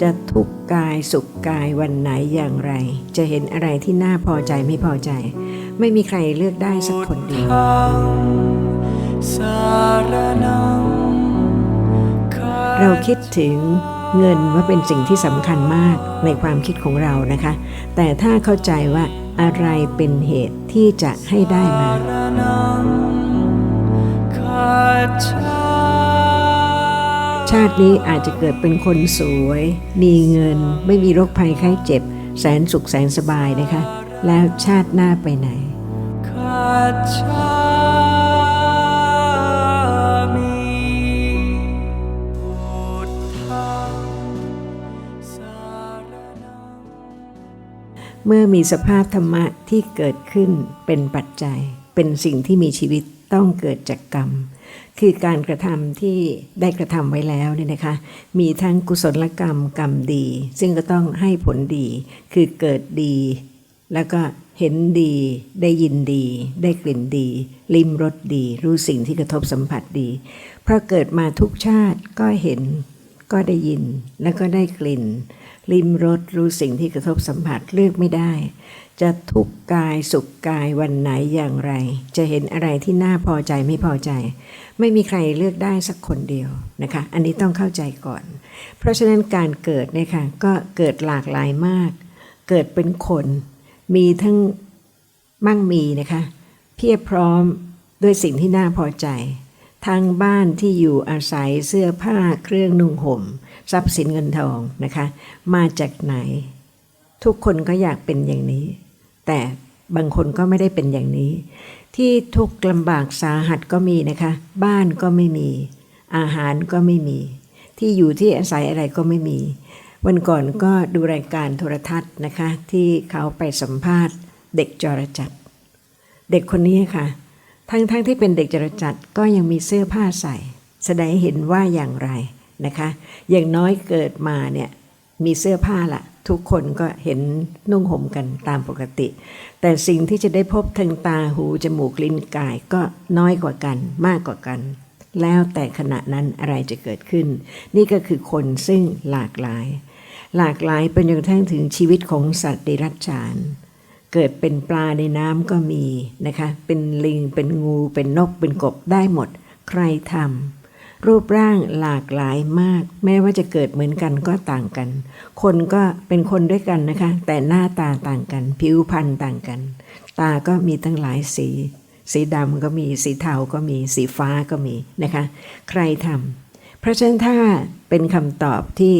จะทุกข์กายสุขกายวันไหนอย่างไร จะเห็นอะไรที่น่าพอใจไม่พอใจ ไม่มีใครเลือกได้สักคนเดียวเราคิดถึงเงินว่าเป็นสิ่งที่สำคัญมากในความคิดของเรานะคะ แต่ถ้าเข้าใจว่าอะไรเป็นเหตุที่จะให้ได้มา ชาตินี้อาจจะเกิดเป็นคนสวย มีเงิน ไม่มีโรคภัยไข้เจ็บ แสนสุขแสนสบายนะคะ แล้วชาติหน้าไปไหนคัจฉามิพุทธังสารนังเมื่อมีสภาพธรรมะที่เกิดขึ้นเป็นปัจจัย เป็นสิ่งที่มีชีวิตต้องเกิดจากกรรม คือการกระทำที่ได้กระทำไว้แล้วเนี่ยนะคะ มีทั้งกุศลกรรมกรรมดี ซึ่งก็ต้องให้ผลดี คือเกิดดี แล้วก็เห็นดี ได้ยินดี ได้กลิ่นดี ลิ้มรสดี รู้สิ่งที่กระทบสัมผัสดี เพราะเกิดมาทุกชาติก็เห็นก็ได้ยินแล้วก็ได้กลิ่น ลิ้มรสรู้สิ่งที่กระทบสัมผัสเลือกไม่ได้ จะทุกข์กายสุขกายวันไหนอย่างไร จะเห็นอะไรที่น่าพอใจไม่พอใจ ไม่มีใครเลือกได้สักคนเดียวนะคะ อันนี้ต้องเข้าใจก่อน เพราะฉะนั้นการเกิดเนี่ยค่ะก็เกิดหลากหลายมาก เกิดเป็นคน มีทั้งมั่งมีนะคะเพียบพร้อมด้วยสิ่งที่น่าพอใจ ทั้งบ้านที่อยู่อาศัยเสื้อผ้าเครื่องนุ่งห่ม ทรัพย์สินเงินทองนะคะ มาจากไหน ทุกคนก็อยากเป็นอย่างนี้ แต่บางคนก็ไม่ได้เป็นอย่างนี้ ที่ทุกข์ลำบากสาหัสก็มีนะคะ บ้านก็ไม่มี อาหารก็ไม่มี ที่อยู่ที่อาศัยอะไรก็ไม่มี วันก่อนก็ดูรายการโทรทัศน์นะคะ ที่เขาไปสัมภาษณ์เด็กจรจัด เด็กคนนี้ค่ะ ทั้งๆทที่เป็นเด็กจรจัดก็ยังมีเสื้อผ้าใส่ แสดงเห็นว่าอย่างไรนะคะ อย่างน้อยเกิดมาเนี่ย มีเสื้อผ้าละทุกคนก็เห็นนุ่งห่มกันตามปกติ แต่สิ่งที่จะได้พบทางตาหูจมูกลิ้นกายก็น้อยกว่ากันมากกว่ากัน แล้วแต่ขณะนั้นอะไรจะเกิดขึ้น นี่ก็คือคนซึ่งหลากหลาย หลากหลายเป็นจนกระทั่งถึงชีวิตของสัตว์เดรัจฉานเกิดเป็นปลาในน้ำก็มีนะคะ เป็นลิงเป็นงูเป็นนกเป็นกบได้หมด ใครทำ รูปร่างหลากหลายมาก แม้ว่าจะเกิดเหมือนกันก็ต่างกัน คนก็เป็นคนด้วยกันนะคะ แต่หน้าตาต่างกัน ผิวพรรณต่างกัน ตาก็มีตั้งหลายสี สีดำก็มีสีเทาก็มีสีฟ้าก็มีนะคะ ใครทำเพราะฉะนั้นถ้าเป็นคำตอบที่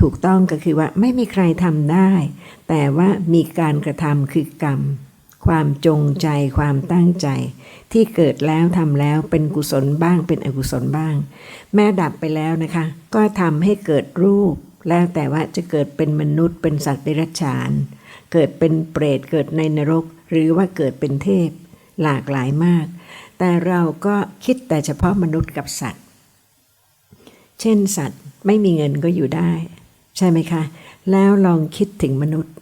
ถูกต้องก็คือว่าไม่มีใครทำได้ แต่ว่ามีการกระทำคือกรรม ความจงใจความตั้งใจ ที่เกิดแล้วทำแล้วเป็นกุศลบ้างเป็นอกุศลบ้าง แม้ดับไปแล้วนะคะ ก็ทำให้เกิดรูป แล้วแต่ว่าจะเกิดเป็นมนุษย์เป็นสัตว์เดรัจฉาน เกิดเป็นเปรตเกิดในนรก หรือว่าเกิดเป็นเทพ หลากหลายมาก แต่เราก็คิดแต่เฉพาะมนุษย์กับสัตว์ เช่นสัตว์ไม่มีเงินก็อยู่ได้ ใช่ไหมคะ แล้วลองคิดถึงมนุษย์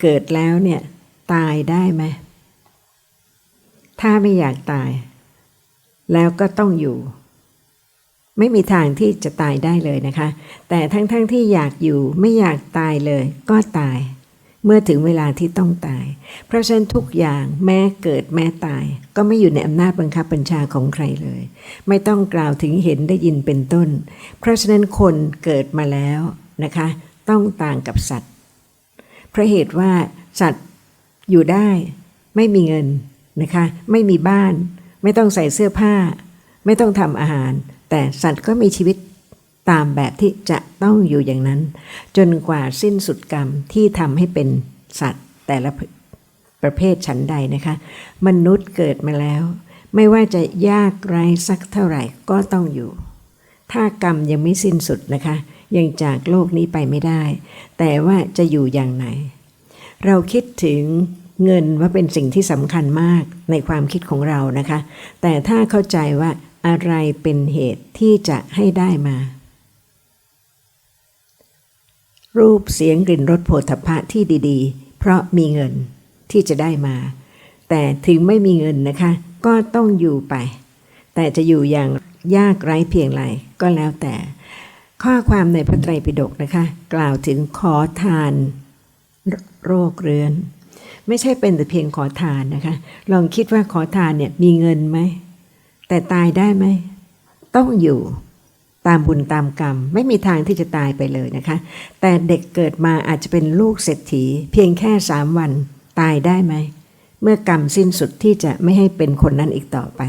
เกิดแล้วเนี่ยตายได้ไหม ถ้าไม่อยากตาย แล้วก็ต้องอยู่ ไม่มีทางที่จะตายได้เลยนะคะ แต่ทั้งๆทที่อยากอยู่ไม่อยากตายเลย ก็ตาย เมื่อถึงเวลาที่ต้องตาย เพราะฉะนั้นทุกอย่างแม้เกิดแม้ตาย ก็ไม่อยู่ในอำนาจบังคับบัญชาของใครเลย ไม่ต้องกล่าวถึงเห็นได้ยินเป็นต้น เพราะฉะนั้นคนเกิดมาแล้วนะคะ ต้องต่างกับสัตว์เพราะเหตุว่าสัตว์อยู่ได้ไม่มีเงิน นะคะไม่มีบ้าน ไม่ต้องใส่เสื้อผ้า ไม่ต้องทำอาหาร แต่สัตว์ก็มีชีวิตตามแบบที่จะต้องอยู่อย่างนั้น จนกว่าสิ้นสุดกรรมที่ทำให้เป็นสัตว์แต่ละประเภทฉันใดนะคะ มนุษย์เกิดมาแล้ว ไม่ว่าจะยากไร้สักเท่าไหร่ก็ต้องอยู่ ถ้ากรรมยังไม่สิ้นสุดนะคะ ยังจากโลกนี้ไปไม่ได้ แต่ว่าจะอยู่อย่างไหน เราคิดถึง เงินว่าเป็นสิ่งที่สำคัญมากในความคิดของเรานะคะ แต่ถ้าเข้าใจว่าอะไรเป็นเหตุที่จะให้ได้มา รูปเสียงกลิ่นรสโผฏฐัพพะที่ดีๆ เพราะมีเงินที่จะได้มา แต่ถึงไม่มีเงินนะคะ ก็ต้องอยู่ไป แต่จะอยู่อย่างยากไร้เพียงไรก็แล้วแต่ ข้อความในพระไตรปิฎกนะคะ กล่าวถึงขอทานโรคเรื้อน ไม่ใช่เป็นแต่เพียงขอทานนะคะ ลองคิดว่าขอทานเนี่ยมีเงินไหม แต่ตายได้ไหม ต้องอยู่ตามบุญตามกรรม ไม่มีทางที่จะตายไปเลยนะคะ แต่เด็กเกิดมาอาจจะเป็นลูกเศรษฐี เพียงแค่สามวันตายได้ไหม เมื่อกรรมสิ้นสุดที่จะไม่ให้เป็นคนนั้นอีกต่อไป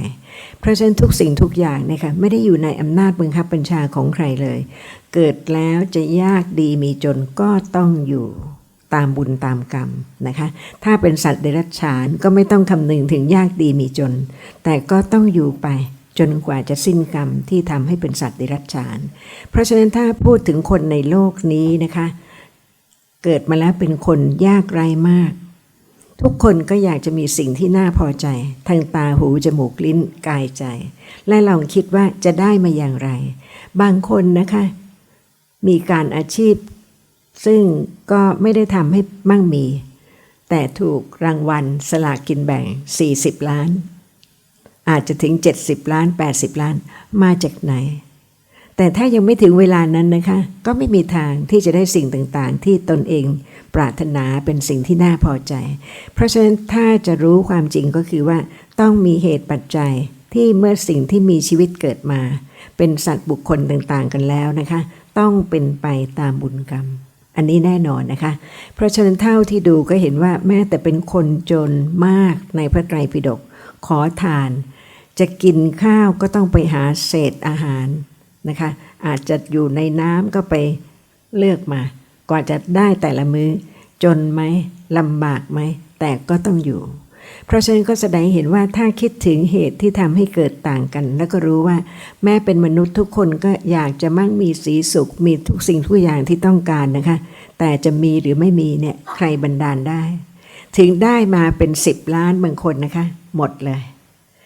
เพราะฉะนั้นทุกสิ่งทุกอย่างนะคะไม่ได้อยู่ในอำนาจบังคับบัญชาของใครเลย เกิดแล้วจะยากดีมีจนก็ต้องอยู่ ตามบุญตามกรรมนะคะ ถ้าเป็นสัตว์เดรัจฉานก็ไม่ต้องคำนึงถึงยากดีมีจน แต่ก็ต้องอยู่ไปจนกว่าจะสิ้นกรรมที่ทำให้เป็นสัตว์เดรัจฉาน เพราะฉะนั้นถ้าพูดถึงคนในโลกนี้นะคะ เกิดมาแล้วเป็นคนยากไร้มาก ทุกคนก็อยากจะมีสิ่งที่น่าพอใจ ทางตาหูจมูกลิ้นกายใจ และลองคิดว่าจะได้มาอย่างไร บางคนนะคะ มีการอาชีพ ซึ่งก็ไม่ได้ทำให้มั่งมี แต่ถูกรางวัลสลากกินแบ่ง 40 ล้าน อาจจะถึง 70 ล้าน 80 ล้านมาจากไหน แต่ถ้ายังไม่ถึงเวลานั้นนะคะ ก็ไม่มีทางที่จะได้สิ่งต่างๆ ที่ตนเองปรารถนาเป็นสิ่งที่น่าพอใจ เพราะฉะนั้นถ้าจะรู้ความจริงก็คือว่าต้องมีเหตุปัจจัยที่เมื่อสิ่งที่มีชีวิตเกิดมา เป็นสัตว์บุคคลต่างๆกันแล้วนะคะ ต้องเป็นไปตามบุญกรรม อันนี้แน่นอนนะคะ เพราะฉะนั้นเท่าที่ดูก็เห็นว่าแม้แต่เป็นคนจนมากในพระไตรปิฎกขอทาน จะกินข้าวก็ต้องไปหาเศษอาหารนะคะ อาจจะอยู่ในน้ำก็ไปเลือกมา กว่าจะได้แต่ละมือ้อ จนไหมลำบากไหม แต่ก็ต้องอยู่ ราะฉะนั้นก็แสดงเห็นว่าถ้าคิดถึงเหตุที่ทำให้เกิดต่างกัน แล้วก็รู้ว่าแม้เป็นมนุษย์ทุกคนก็อยากจะมั่งมีสีสุข มีทุกสิ่งทุกอย่างที่ต้องการนะคะ แต่จะมีหรือไม่มีเนี่ยใครบันดาลได้ ถึงได้มาเป็นสิบล้านบางคนนะคะ หมดเลย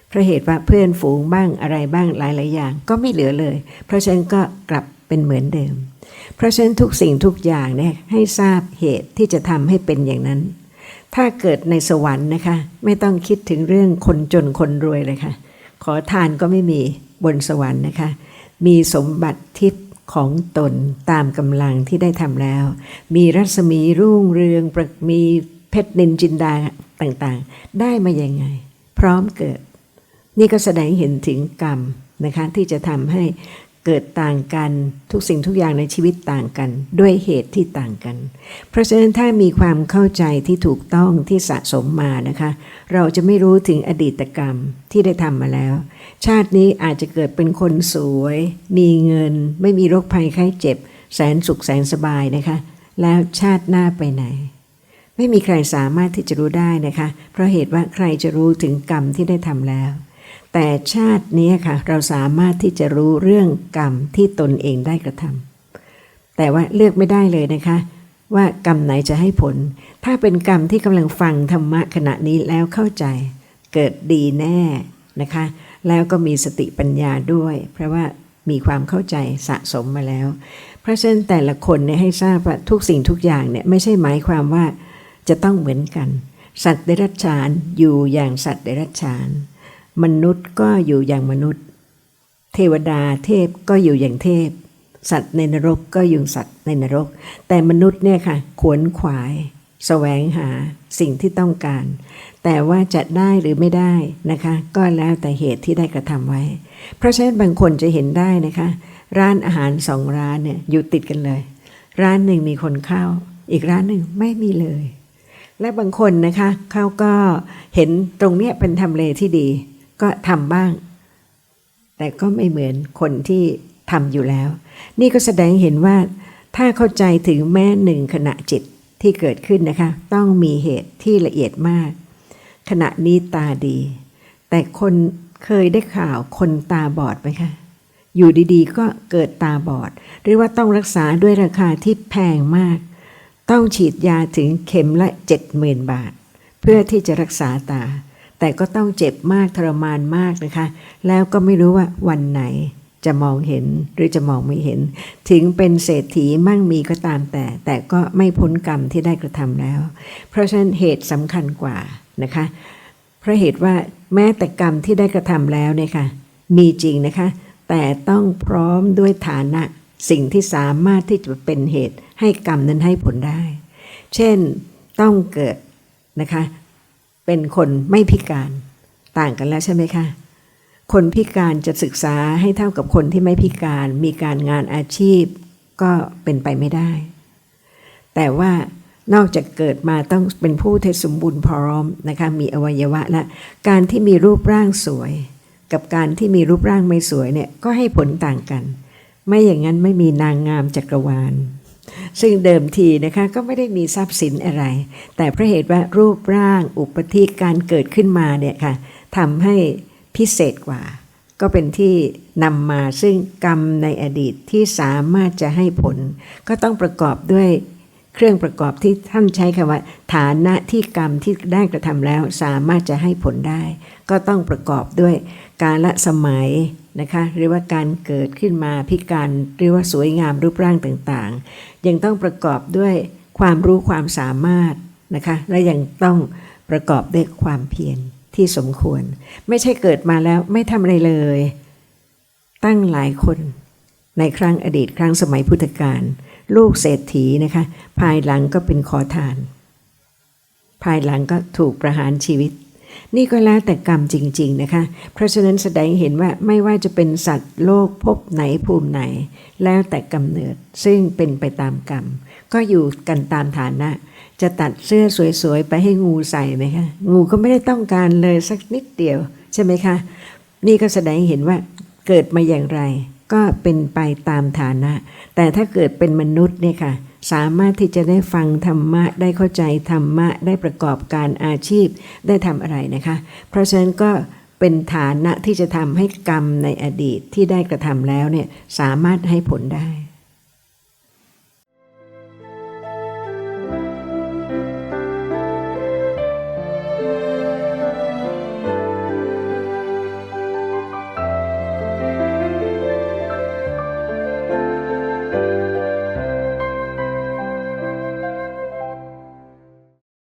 เพราะเหตุว่าเพื่อนฝูงบ้างอะไรบ้างหลายๆอย่างก็ไม่เหลือเลย เพราะฉะนั้นก็กลับเป็นเหมือนเดิม เพราะฉะนั้นทุกสิ่งทุกอย่างเนี่ยให้ทราบเหตุที่จะทำให้เป็นอย่างนั้น ถ้าเกิดในสวรรค์นะคะ ไม่ต้องคิดถึงเรื่องคนจนคนรวยเลยค่ะ ขอทานก็ไม่มีบนสวรรค์นะคะ มีสมบัติทิพย์ของตนตามกำลังที่ได้ทำแล้ว มีรัศมีรุ่งเรืองประมีเพชรนินจินดาต่างๆ ได้มาอยังไง พร้อมเกิด นี่ก็แสดงเห็นถึงกรรมนะคะที่จะทำให้ เกิดต่างกันทุกสิ่งทุกอย่างในชีวิตต่างกัน ด้วยเหตุที่ต่างกัน เพราะฉะนั้นถ้ามีความเข้าใจที่ถูกต้องที่สะสมมานะคะ เราจะไม่รู้ถึงอดีตกรรมที่ได้ทำมาแล้ว ชาตินี้อาจจะเกิดเป็นคนสวย มีเงิน ไม่มีโรคภัยไข้เจ็บ แสนสุขแสนสบายนะคะ แล้วชาติหน้าไปไหน ไม่มีใครสามารถที่จะรู้ได้นะคะ เพราะเหตุว่าใครจะรู้ถึงกรรมที่ได้ทำแล้ว แต่ชาตินี้ค่ะ เราสามารถที่จะรู้เรื่องกรรมที่ตนเองได้กระทำแต่ว่าเลือกไม่ได้เลยนะคะ ว่ากรรมไหนจะให้ผล ถ้าเป็นกรรมที่กำลังฟังธรรมะขณะนี้แล้วเข้าใจ เกิดดีแน่นะคะ แล้วก็มีสติปัญญาด้วย เพราะว่ามีความเข้าใจสะสมมาแล้ว เพราะฉะนั้นแต่ละคนเนี่ยให้ทราบว่าทุกสิ่งทุกอย่างเนี่ยไม่ใช่หมายความว่าจะต้องเหมือนกัน สัตว์เดรัจฉานอยู่อย่างสัตว์เดรัจฉาน มนุษย์ก็อยู่อย่างมนุษย์ เทวดาเทพก็อยู่อย่างเทพ สัตว์ในนรกก็อยู่สัตว์ในนรก แต่มนุษย์เนี่ยค่ะขวนขวายแสวงหาสิ่งที่ต้องการ แต่ว่าจะได้หรือไม่ได้นะคะ ก็แล้วแต่เหตุที่ได้กระทำไว้ เพราะฉะนั้นบางคนจะเห็นได้นะคะ ร้านอาหารสองร้านเนี่ยอยู่ติดกันเลย ร้านหนึ่งมีคนเข้า อีกร้านหนึ่งไม่มีเลยและบางคนนะคะเขาก็เห็นตรงเนี้ยเป็นทำเลที่ดี ก็ทำบ้าง แต่ก็ไม่เหมือนคนที่ทำอยู่แล้ว นี่ก็แสดงเห็นว่าถ้าเข้าใจถึงแม้หนึ่งขณะจิตที่เกิดขึ้นนะคะ ต้องมีเหตุที่ละเอียดมาก ขณะนี้ตาดี แต่คนเคยได้ข่าวคนตาบอดไหมคะอยู่ดีๆ ก็เกิดตาบอด หรือว่าต้องรักษาด้วยราคาที่แพงมาก ต้องฉีดยาถึงเข็มละเจ็ดหมื่นบาท เพื่อที่จะรักษาตา แต่ก็ต้องเจ็บมากทรมานมากนะคะ แล้วก็ไม่รู้ว่าวันไหนจะมองเห็นหรือจะมองไม่เห็น ถึงเป็นเศรษฐีมั่งมีก็ตามแต่ แต่ก็ไม่พ้นกรรมที่ได้กระทำแล้ว เพราะฉะนั้นเหตุสำคัญกว่านะคะเพราะเหตุว่าแม้แต่กรรมที่ได้กระทำแล้วเนี่ยค่ะมีจริงนะคะ แต่ต้องพร้อมด้วยฐานะสิ่งที่สามารถที่จะเป็นเหตุให้กรรมนั้นให้ผลได้ เช่นต้องเกิดนะคะ เป็นคนไม่พิการต่างกันแล้วใช่ไหมคะ คนพิการจะศึกษาให้เท่ากับคนที่ไม่พิการ มีการงานอาชีพก็เป็นไปไม่ได้ แต่ว่านอกจากเกิดมาต้องเป็นผู้ที่สมบูรณ์พร้อมนะคะมีอวัยวะและการที่มีรูปร่างสวย กับการที่มีรูปร่างไม่สวยเนี่ยก็ให้ผลต่างกัน ไม่อย่างนั้นไม่มีนางงามจักรวาล ซึ่งเดิมทีนะคะก็ไม่ได้มีทรัพย์สินอะไร แต่เพราะเหตุว่ารูปร่างอุปธิการเกิดขึ้นมาเนี่ยค่ะทำให้พิเศษกว่า ก็เป็นที่นำมาซึ่งกรรมในอดีตที่สามารถจะให้ผล ก็ต้องประกอบด้วย เครื่องประกอบที่ท่านใช้คำว่า ฐานะที่กรรมที่ได้กระทำแล้วสามารถจะให้ผลได้ ก็ต้องประกอบด้วยกาลสมัยนะคะหรือว่าการเกิดขึ้นมาพิการหรือว่าสวยงามรูปร่างต่างๆ ยังต้องประกอบด้วยความรู้ความสามารถนะคะและยังต้องประกอบด้วยความเพียรที่สมควร ไม่ใช่เกิดมาแล้วไม่ทำอะไรเลย ตั้งหลายคนในครั้งอดีตครั้งสมัยพุทธกาล ลูกเศรษฐีนะคะ ภายหลังก็เป็นขอทาน ภายหลังก็ถูกประหารชีวิต นี่ก็แล้วแต่กรรมจริง ๆนะคะ เพราะฉะนั้นแสดงเห็นว่าไม่ว่าจะเป็นสัตว์โลกภพไหนภูมิไหน แล้วแต่กำเนิดซึ่งเป็นไปตามกรรม ก็อยู่กันตามฐานะ จะตัดเสื้อสวยๆ ไปให้งูใส่ไหมคะ งูก็ไม่ได้ต้องการเลยสักนิดเดียว ใช่ไหมคะ นี่ก็แสดงเห็นว่าเกิดมาอย่างไร ก็เป็นไปตามฐานะ แต่ถ้าเกิดเป็นมนุษย์เนี่ยค่ะ สามารถที่จะได้ฟังธรรมะ ได้เข้าใจธรรมะ ได้ประกอบการอาชีพ ได้ทำอะไรนะคะ เพราะฉะนั้นก็เป็นฐานะที่จะทำให้กรรมในอดีตที่ได้กระทำแล้วเนี่ยสามารถให้ผลได้